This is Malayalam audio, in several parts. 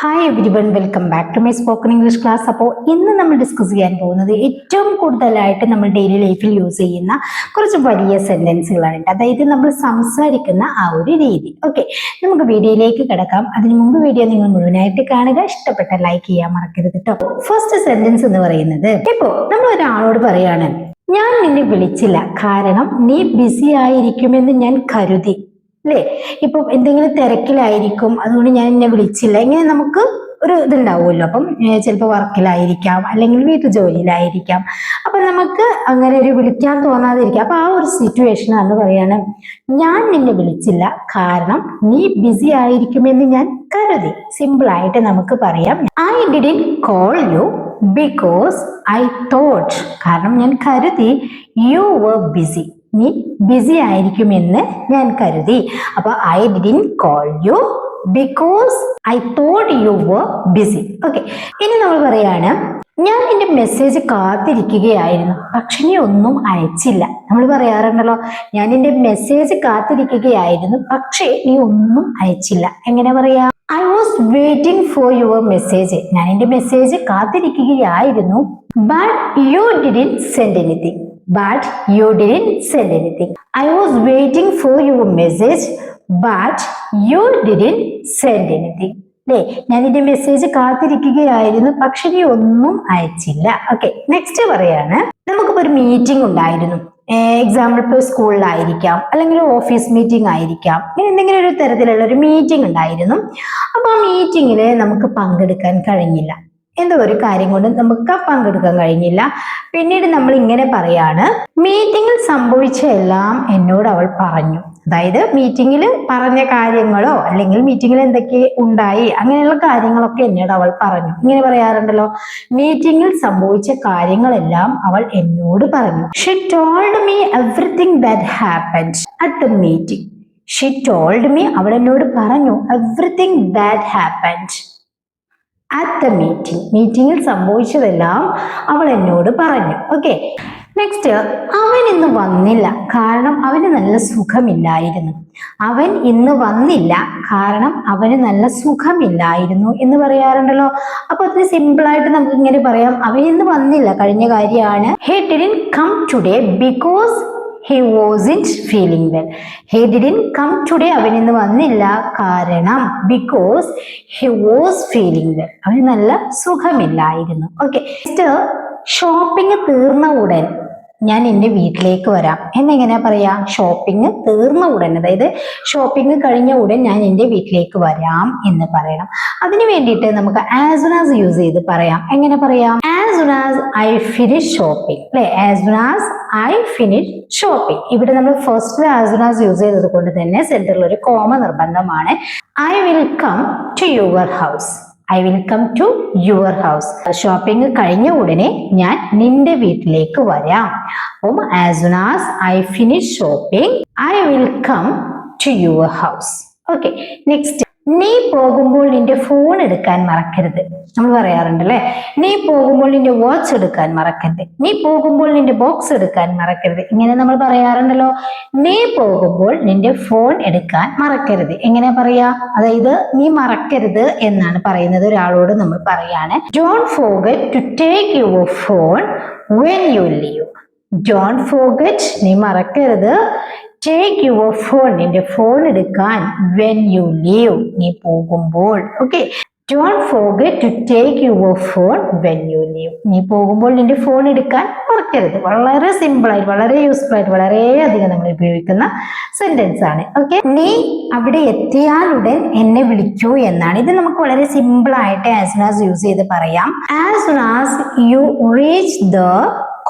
Hi everyone welcome back to my spoken English class അപ്പോൾ ഇന്ന് നമ്മൾ ഡിസ്കസ് ചെയ്യാൻ പോകുന്നത് ഏറ്റവും കൂടുതലായിട്ട് നമ്മൾ ഡെയിലി ലൈഫിൽ യൂസ് ചെയ്യുന്ന കുറച്ച് വലിയ സെന്റൻസുകളാണ് അതായത് നമ്മൾ സംസാരിക്കുന്ന ആ ഒരു രീതി. ഓക്കെ നമുക്ക് വീഡിയോയിലേക്ക് കിടക്കാം. അതിന് മുമ്പ് വീഡിയോ നിങ്ങൾ മുഴുവനായിട്ട് കാണുക. ഇഷ്ടപ്പെട്ട ലൈക്ക് ചെയ്യാൻ മറക്കരുത് കേട്ടോ ഫസ്റ്റ് സെന്റൻസ് എന്ന് പറയുന്നത് ഇപ്പോൾ നമ്മൾ ഒരാളോട് പറയാണ് ഞാൻ നിന്നെ വിളിച്ചില്ല. കാരണം നീ ബിസി ആയിരിക്കുമെന്ന് ഞാൻ കരുതി. അല്ലേ? ഇപ്പൊ എന്തെങ്കിലും തിരക്കിലായിരിക്കും അതുകൊണ്ട് ഞാൻ എന്നെ വിളിച്ചില്ല. ഇങ്ങനെ നമുക്ക് ഒരു ഇതുണ്ടാവുമല്ലോ. അപ്പം ചിലപ്പോൾ വർക്കിലായിരിക്കാം അല്ലെങ്കിൽ വീട്ടു ജോലിയിലായിരിക്കാം അപ്പൊ നമുക്ക് അങ്ങനെ ഒരു വിളിക്കാൻ തോന്നാതിരിക്കാം. അപ്പൊ ആ ഒരു സിറ്റുവേഷൻ എന്ന് പറയാണ് ഞാൻ നിന്നെ വിളിച്ചില്ല. കാരണം നീ ബിസി ആയിരിക്കുമെന്ന് ഞാൻ കരുതി. സിമ്പിൾ ആയിട്ട് നമുക്ക് പറയാം. I didn't call you because I thought കാരണം ഞാൻ കരുതി യു വർ ബിസി നീ ബിസി ആയിരിക്കും എന്ന് ഞാൻ കരുതി. അപ്പൊ I didn't call you because I thought you were busy okay ഇനി നമ്മൾ പറയാണ് ഞാൻ എന്റെ മെസ്സേജ് കാത്തിരിക്കുകയായിരുന്നു പക്ഷെ നീ ഒന്നും അയച്ചില്ല. നമ്മൾ പറയാറുണ്ടല്ലോ ഞാൻ എന്റെ മെസ്സേജ് കാത്തിരിക്കുകയായിരുന്നു പക്ഷേ നീ ഒന്നും അയച്ചില്ല. എങ്ങനെ പറയാ? I was waiting for your message ഞാൻ എന്റെ മെസ്സേജ് കാത്തിരിക്കുകയായിരുന്നു but you didn't send anything but you didn't send anything. I was waiting for your message, but you didn't send anything. അല്ലേ ഞാൻ ഇതിന്റെ മെസ്സേജ് കാത്തിരിക്കുകയായിരുന്നു പക്ഷെ നീ ഒന്നും അയച്ചില്ല. ഓക്കെ നെക്സ്റ്റ് പറയാണ്. നമുക്കിപ്പോ ഒരു മീറ്റിംഗ് ഉണ്ടായിരുന്നു. എക്സാമ്പിൾ ഇപ്പോൾ സ്കൂളിലായിരിക്കാം അല്ലെങ്കിൽ ഓഫീസ് മീറ്റിംഗ് ആയിരിക്കാം ഇങ്ങനെ എന്തെങ്കിലും ഒരു തരത്തിലുള്ള ഒരു മീറ്റിംഗ് ഉണ്ടായിരുന്നു. അപ്പൊ ആ മീറ്റിങ്ങിൽ നമുക്ക് പങ്കെടുക്കാൻ കഴിഞ്ഞില്ല. എന്തോ ഒരു കാര്യം കൊണ്ട് നമുക്ക് പങ്കെടുക്കാൻ കഴിഞ്ഞില്ല. പിന്നീട് നമ്മൾ ഇങ്ങനെ പറയാണ് മീറ്റിംഗിൽ സംഭവിച്ച എല്ലാം എന്നോട് അവൾ പറഞ്ഞു. അതായത് മീറ്റിംഗിൽ പറഞ്ഞ കാര്യങ്ങളോ അല്ലെങ്കിൽ മീറ്റിംഗിൽ എന്തൊക്കെ ഉണ്ടായി അങ്ങനെയുള്ള കാര്യങ്ങളൊക്കെ എന്നോട് അവൾ പറഞ്ഞു. ഇങ്ങനെ പറയാറുണ്ടല്ലോ മീറ്റിംഗിൽ സംഭവിച്ച കാര്യങ്ങളെല്ലാം അവൾ എന്നോട് പറഞ്ഞു. She told me everything that happened at the meeting she told me അവൾ എന്നോട് പറഞ്ഞു everything that happened at the meeting മീറ്റിംഗിൽ സംഭവിച്ചതെല്ലാം അവൾ എന്നോട് പറഞ്ഞു. ഓക്കെ നെക്സ്റ്റ് അവൻ ഇന്ന് വന്നില്ല. കാരണം അവന് നല്ല സുഖമില്ലായിരുന്നു. അവൻ ഇന്ന് വന്നില്ല. കാരണം അവന് നല്ല സുഖമില്ലായിരുന്നു എന്ന് പറയാറുണ്ടല്ലോ. അപ്പൊ അതിന് സിമ്പിളായിട്ട് നമുക്ക് ഇങ്ങനെ പറയാം. അവൻ ഇന്ന് വന്നില്ല. കഴിഞ്ഞ കാര്യമാണ്. He didn't come today because he was wasn't feeling well he didn't come today അവൻ ഇന്ന് വന്നില്ല. കാരണം because he was feeling well അവന് നല്ല സുഖമില്ലായിരുന്നു. ഓക്കെ ഷോപ്പിംഗ് തീർന്ന ഉടൻ ഞാൻ എന്റെ വീട്ടിലേക്ക് വരാം. എന്നെങ്ങനെയാ പറയാ? ഷോപ്പിംഗ് തീർന്ന ഉടൻ അതായത് ഷോപ്പിംഗ് കഴിഞ്ഞ ഉടൻ ഞാൻ എന്റെ വീട്ടിലേക്ക് വരാം എന്ന് പറയണം. അതിന് വേണ്ടിയിട്ട് നമുക്ക് ആസ് as യൂസ് ചെയ്ത് പറയാം. എങ്ങനെ പറയാം? As as I finish shopping അല്ലെ? As as I finish shopping ഇവിടെ നമ്മൾ ഫസ്റ്റ് ആസ് as യൂസ് ചെയ്തത് കൊണ്ട് തന്നെ സെന്ററിൽ ഒരു കോമ നിർബന്ധമാണ്. I will come to your house I will come to your house. Shopping കഴിഞ്ഞ ഉടനെ ഞാൻ നിന്റെ വീട്ടിലേക്ക് വരാം. അപ്പം as soon as I finish shopping I will come to your house okay next നീ പോകുമ്പോൾ നിന്റെ ഫോൺ എടുക്കാൻ മറക്കരുത്. നമ്മൾ പറയാറുണ്ട് അല്ലെ നീ പോകുമ്പോൾ നിന്റെ വാച്ച് എടുക്കാൻ മറക്കരുത്. നീ പോകുമ്പോൾ നിന്റെ ബോക്സ് എടുക്കാൻ മറക്കരുത്. ഇങ്ങനെ നമ്മൾ പറയാറുണ്ടല്ലോ. നീ പോകുമ്പോൾ നിന്റെ ഫോൺ എടുക്കാൻ മറക്കരുത്. എങ്ങനെ പറയാ? അതായത് നീ മറക്കരുത് എന്നാണ് പറയുന്നത് ഒരാളോട് നമ്മൾ പറയാണ്. John forget to take your phone when you leave John forget നീ മറക്കരുത്. ടേക്ക് യുവർ ഫോൺ നിന്റെ ഫോൺ എടുക്കാൻ വെൻ യു ലീവ് നീ പോകുമ്പോൾ okay don't forget to take your phone when you leave നീ പോകുമ്പോൾ നിന്റെ ഫോൺ എടുക്കാൻ മറക്കരുത്. വളരെ സിമ്പിളായിട്ട് വളരെ യൂസ്ഫുൾ ആയിട്ട് വളരെയധികം നമ്മൾ ഉപയോഗിക്കുന്ന സെന്റൻസ് ആണ് ഓക്കെ നീ അവിടെ എത്തിയാലുടൻ എന്നെ വിളിക്കൂ എന്നാണ്. ഇത് നമുക്ക് വളരെ സിമ്പിൾ ആയിട്ട് ആസ് soon as യൂസ് ചെയ്ത് പറയാം. As soon as you reach the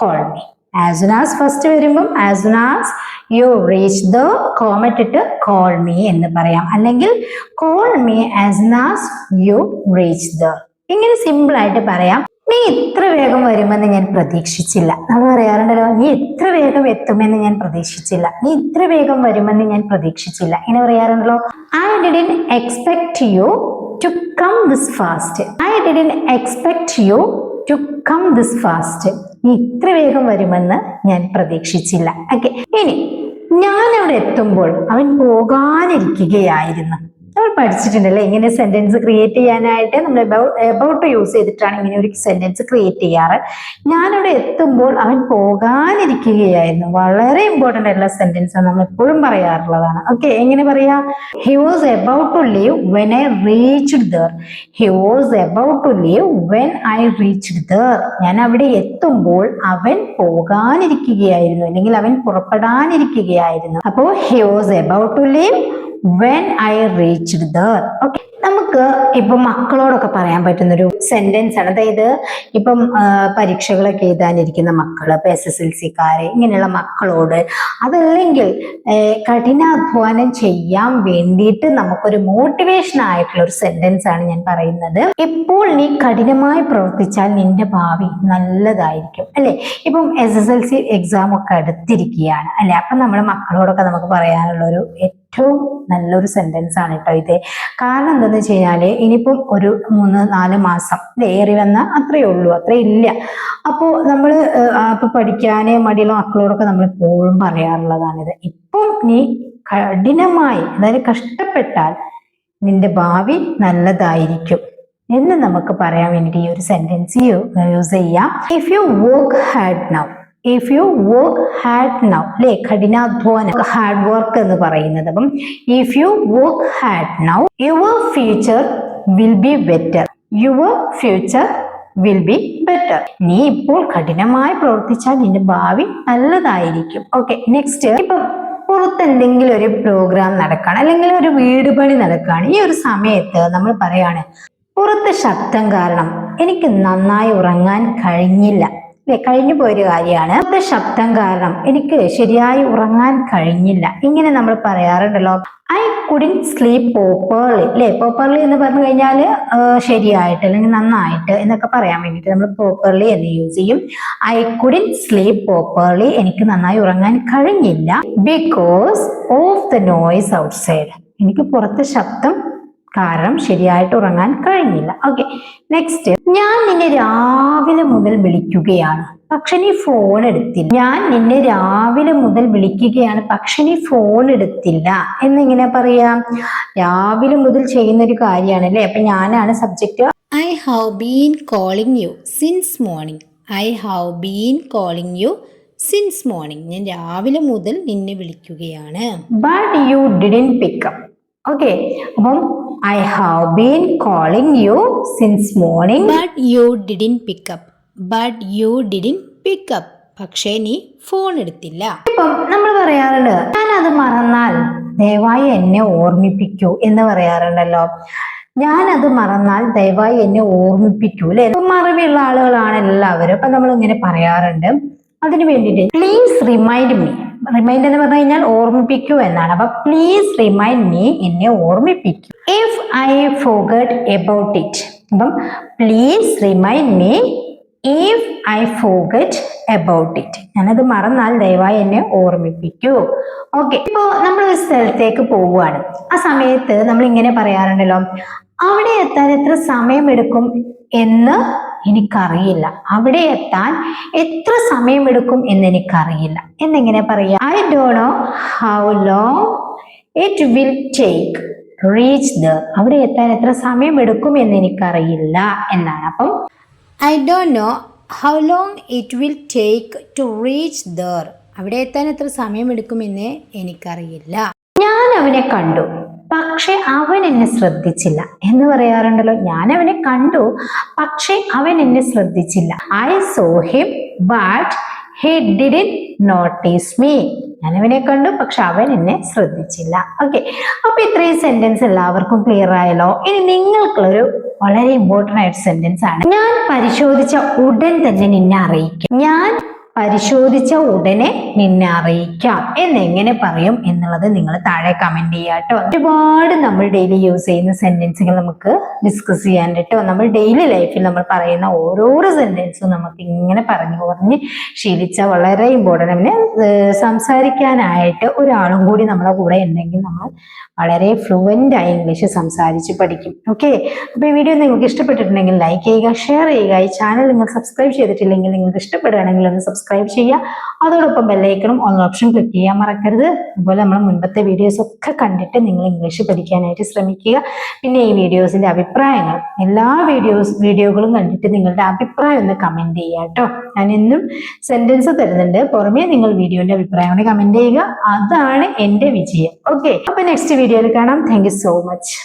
call me as as first വരുമ്പം as as you reach the കോമറ്റിട്ട് call me എന്ന് പറയാം. അല്ലെങ്കിൽ call me as as you reach the ഇങ്ങനെ സിമ്പിൾ ആയിട്ട് പറയാം. നീ ഇത്ര വേഗം വരുമെന്ന് ഞാൻ പ്രതീക്ഷിച്ചില്ല. നമ്മൾ പറയാറുണ്ടല്ലോ നീ ഇത്ര വേഗം എത്തുമെന്ന് ഞാൻ പ്രതീക്ഷിച്ചില്ല. നീ ഇത്ര വേഗം വരുമെന്ന് ഞാൻ പ്രതീക്ഷിച്ചില്ല. ഇങ്ങനെ പറയാറുണ്ടല്ലോ I didn't expect you to come this fast I didn't expect you to come this fast ഇത്ര വേഗം വരുമെന്ന് ഞാൻ പ്രതീക്ഷിച്ചില്ല. ഓക്കെ ഇനി ഞാൻ അവിടെ എത്തുമ്പോൾ അവൻ പോകാനിരിക്കുകയായിരുന്നു. നമ്മൾ പഠിച്ചിട്ടുണ്ടല്ലേ? ഇങ്ങനെ സെന്റൻസ് ക്രിയേറ്റ് ചെയ്യാനായിട്ട് നമ്മൾ എബൌട്ട് യൂസ് ചെയ്തിട്ടാണ് ഇങ്ങനെ ഒരു സെന്റൻസ് ക്രിയേറ്റ് ചെയ്യാറ്. ഞാനിവിടെ എത്തുമ്പോൾ അവൻ പോകാനിരിക്കുകയായിരുന്നു. വളരെ ഇമ്പോർട്ടന്റ് ആയിട്ടുള്ള സെന്റൻസ് നമ്മൾ എപ്പോഴും പറയാറുള്ളതാണ്. ഓക്കെ എങ്ങനെ പറയാ? He was about to leave when I reached there he was about to leave when I reached there ഞാൻ അവിടെ എത്തുമ്പോൾ അവൻ പോകാനിരിക്കുകയായിരുന്നു. അല്ലെങ്കിൽ അവൻ പുറപ്പെടാനിരിക്കുകയായിരുന്നു. അപ്പോ he was about to leave when I reached there okay നമുക്ക് ഇപ്പൊ മക്കളോടൊക്കെ പറയാൻ പറ്റുന്ന ഒരു സെന്റൻസ് ആണ്. അതായത് ഇപ്പം പരീക്ഷകളൊക്കെ എഴുതാനിരിക്കുന്ന മക്കൾ ഇപ്പൊ എസ് എസ് എൽ സിക്കാര് ഇങ്ങനെയുള്ള മക്കളോട് അതല്ലെങ്കിൽ കഠിനാധ്വാനം ചെയ്യാൻ വേണ്ടിയിട്ട് നമുക്കൊരു മോട്ടിവേഷൻ ആയിട്ടുള്ള ഒരു സെന്റൻസ് ആണ് ഞാൻ പറയുന്നത്. എപ്പോൾ നീ കഠിനമായി പ്രവർത്തിച്ചാൽ നിന്റെ ഭാവി നല്ലതായിരിക്കും. അല്ലെ? ഇപ്പം S S L C exam ഒക്കെ അടുത്തിരിക്കുകയാണ്. അല്ലെ? അപ്പൊ നമ്മുടെ മക്കളോടൊക്കെ നമുക്ക് പറയാനുള്ള ഒരു ഏറ്റവും നല്ലൊരു സെന്റൻസ് ആണ് കേട്ടോ ഇത്. കാരണം എന്തെന്ന് വെച്ച് കഴിഞ്ഞാൽ ഇനിയിപ്പം ഒരു മൂന്ന് നാല് മാസം ഏറി വന്ന അത്രയേ ഉള്ളൂ അത്രേ ഇല്ല. അപ്പോ നമ്മൾ അപ്പൊ പഠിക്കാന് മടിയുള്ള മക്കളോടൊക്കെ നമ്മൾ എപ്പോഴും പറയാറുള്ളതാണിത് ഇപ്പം നീ കഠിനമായി അതായത് കഷ്ടപ്പെട്ടാൽ നിന്റെ ഭാവി നല്ലതായിരിക്കും എന്ന് നമുക്ക് പറയാൻ വേണ്ടിയിട്ട് ഈ ഒരു സെന്റൻസ് യൂസ് ചെയ്യാം. If you work hard now if you work hard now അല്ലെ കഠിനാധ്വാനം ഹാർഡ് വർക്ക് എന്ന് പറയുന്നത്. അപ്പം if you work hard now your future will be better your future will be better നീ ഇപ്പോൾ കഠിനമായി പ്രവർത്തിച്ചാൽ നിന്റെ ഭാവി നല്ലതായിരിക്കും. ഓക്കെ നെക്സ്റ്റ് ഇപ്പം പുറത്ത് എന്തെങ്കിലും ഒരു പ്രോഗ്രാം നടക്കുകയാണ് അല്ലെങ്കിൽ ഒരു വീട് പണി നടക്കുകയാണ് ഈ ഒരു സമയത്ത് നമ്മൾ പറയാണ് പുറത്ത് ശബ്ദം കാരണം എനിക്ക് നന്നായി ഉറങ്ങാൻ കഴിഞ്ഞില്ല. കഴിഞ്ഞു പോയൊരു കാര്യമാണ്. നമ്മുടെ ശബ്ദം കാരണം എനിക്ക് ശരിയായി ഉറങ്ങാൻ കഴിഞ്ഞില്ല. ഇങ്ങനെ നമ്മൾ പറയാറുണ്ടല്ലോ. ഐ കുഡിൻ സ്ലീപ്പ് പോപ്പർലി അല്ലെ പോപ്പർലി എന്ന് പറഞ്ഞു കഴിഞ്ഞാൽ ശരിയായിട്ട് അല്ലെങ്കിൽ നന്നായിട്ട് എന്നൊക്കെ പറയാൻ വേണ്ടിയിട്ട് നമ്മൾ പോപ്പർലി എന്ന് യൂസ് ചെയ്യും. ഐ കുഡിൻ സ്ലീപ്പ് പോപ്പർലി എനിക്ക് നന്നായി ഉറങ്ങാൻ കഴിഞ്ഞില്ല. Because of the noise outside എനിക്ക് പുറത്തെ ശബ്ദം കാരണം ശരിയായിട്ട് ഉറങ്ങാൻ കഴിഞ്ഞില്ല. ഓക്കെ നെക്സ്റ്റ് ഞാൻ നിന്നെ രാവിലെ മുതൽ വിളിക്കുകയാണ്. പക്ഷെ നീ ഫോൺ എടുത്തില്ല. ഞാൻ നിന്നെ രാവിലെ മുതൽ വിളിക്കുകയാണ്. പക്ഷെ നീ ഫോൺ എടുത്തില്ല. എന്നിങ്ങനെ പറയാം? രാവിലെ മുതൽ ചെയ്യുന്ന ഒരു കാര്യമാണ് അല്ലേ അപ്പൊ ഞാനാണ് subject I have been calling you since morning I have been calling you since morning ഞാൻ രാവിലെ മുതൽ നിന്നെ വിളിക്കുകയാണ്. But you didn't pick up okay അപ്പം I have been calling you since morning but you didn't pick up but you didn't pick up പക്ഷേ നീ ഫോൺ എടുത്തില്ല. ഇപ്പം നമ്മൾ പറയാറുണ്ട് ഞാൻ അത് മറന്നാൽ ദയവായി എന്നെ ഓർമ്മിപ്പിക്കൂ എന്ന് പറയാറുണ്ടല്ലോ. ഞാൻ അത് മറന്നാൽ ദയവായി എന്നെ ഓർമ്മിപ്പിക്കൂ അല്ലെ? മറവിയുള്ള ആളുകളാണ് എല്ലാവരും. അപ്പൊ നമ്മൾ ഇങ്ങനെ പറയാറുണ്ട്. അതിനു വേണ്ടിയിട്ട് പ്ലീസ് റിമൈൻഡ് മീ റിമൈൻഡ് എന്ന് പറഞ്ഞു കഴിഞ്ഞാൽ ഓർമ്മിപ്പിക്കൂ എന്നാണ്. അപ്പൊ പ്ലീസ് റിമൈൻഡ് മീ എന്നെ ഓർമ്മിപ്പിക്കൂ. If I forgot about it അപ്പം please remind me if I forgot about it ഞാനത് മറന്നാൽ ദയവായി എന്നെ ഓർമ്മിപ്പിക്കൂ. ഓക്കെ ഇപ്പോ നമ്മൾ ഒരു സ്ഥലത്തേക്ക് പോവുകയാണ്. ആ സമയത്ത് നമ്മൾ ഇങ്ങനെ പറയാറുണ്ടല്ലോ അവിടെ എത്താൻ എത്ര സമയമെടുക്കും? എന്ന് എനിക്കറിയില്ല. അവിടെ എത്താൻ എത്ര സമയമെടുക്കും എന്ന് എനിക്കറിയില്ല എന്നെങ്ങനെ പറയാം I don't know how long it will take reach the അവിടെ എത്താൻ എത്ര സമയമെടുക്കും എന്ന് എനിക്കറിയില്ല എന്നാണ്. അപ്പം I don't know how long it will take to reach there അവിടെ എത്താൻ എത്ര സമയമെടുക്കുമെന്ന് എനിക്കറിയില്ല. ഞാൻ അവനെ കണ്ടു. പക്ഷെ അവൻ എന്നെ ശ്രദ്ധിച്ചില്ല. എന്ന് പറയാറുണ്ടല്ലോ. ഞാൻ അവനെ കണ്ടു. പക്ഷേ അവൻ എന്നെ ശ്രദ്ധിച്ചില്ല. I saw him but he didn't notice me ഞാൻ അവനെ കണ്ടു പക്ഷെ അവൻ എന്നെ ശ്രദ്ധിച്ചില്ല. ഓക്കെ അപ്പൊ ഇത്രയും സെന്റൻസ് എല്ലാവർക്കും ക്ലിയർ ആയല്ലോ. ഇനി നിങ്ങൾക്കുള്ളൊരു വളരെ ഇമ്പോർട്ടന്റ് ആയിട്ട് സെന്റൻസ് ആണ്. ഞാൻ പരിശോധിച്ച ഉടൻ തന്നെ നിന്നെ അറിയിക്കും. ഞാൻ പരിശോധിച്ച ഉടനെ നിന്നെ അറിയിക്കാം. എന്നെങ്ങനെ പറയും എന്നുള്ളത് നിങ്ങൾ താഴെ കമന്റ് ചെയ്യുക കേട്ടോ. ഒരുപാട് നമ്മൾ ഡെയിലി യൂസ് ചെയ്യുന്ന സെന്റൻസുകൾ നമുക്ക് ഡിസ്കസ് ചെയ്യാൻ കേട്ടോ. നമ്മൾ ഡെയിലി ലൈഫിൽ നമ്മൾ പറയുന്ന ഓരോരോ സെന്റൻസും നമുക്ക് ഇങ്ങനെ പറഞ്ഞു പറഞ്ഞ് ശീലിച്ച വളരെ ഇമ്പോർട്ടന്റ് പിന്നെ സംസാരിക്കാനായിട്ട് ഒരാളും കൂടി നമ്മുടെ കൂടെ ഉണ്ടെങ്കിൽ നമ്മൾ വളരെ ഫ്ലുവന്റ് ആയി ഇംഗ്ലീഷ് സംസാരിച്ച് പഠിക്കും. ഓക്കെ അപ്പോൾ ഈ വീഡിയോ നിങ്ങൾക്ക് ഇഷ്ടപ്പെട്ടിട്ടുണ്ടെങ്കിൽ ലൈക്ക് ചെയ്യുക ഷെയർ ചെയ്യുക. ഈ ചാനൽ നിങ്ങൾ സബ്സ്ക്രൈബ് ചെയ്തിട്ടില്ലെങ്കിൽ നിങ്ങൾക്ക് ഇഷ്ടപ്പെടുകയാണെങ്കിൽ ഒന്ന് സബ്സ്ക്രൈബ് സബ്സ്ക്രൈബ് ചെയ്യുക. അതോടൊപ്പം ബെല്ലൈക്കണും ഓൺ ഓപ്ഷൻ ക്ലിക്ക് ചെയ്യാൻ മറക്കരുത്. അതുപോലെ നമ്മൾ മുൻപത്തെ വീഡിയോസ് ഒക്കെ കണ്ടിട്ട് നിങ്ങൾ ഇംഗ്ലീഷ് പഠിക്കാനായിട്ട് ശ്രമിക്കുക. പിന്നെ ഈ വീഡിയോസിന്റെ അഭിപ്രായങ്ങൾ എല്ലാ വീഡിയോസ് വീഡിയോകളും കണ്ടിട്ട് നിങ്ങളുടെ അഭിപ്രായം ഒന്ന് കമന്റ് ചെയ്യുക കേട്ടോ. ഞാൻ എന്നും സെന്റൻസ് തരുന്നുണ്ട്. പുറമേ നിങ്ങൾ വീഡിയോന്റെ അഭിപ്രായം കൂടി കമന്റ് ചെയ്യുക. അതാണ് എന്റെ വിജയം. ഓക്കെ അപ്പൊ നെക്സ്റ്റ് വീഡിയോയിൽ കാണാം. Thank so much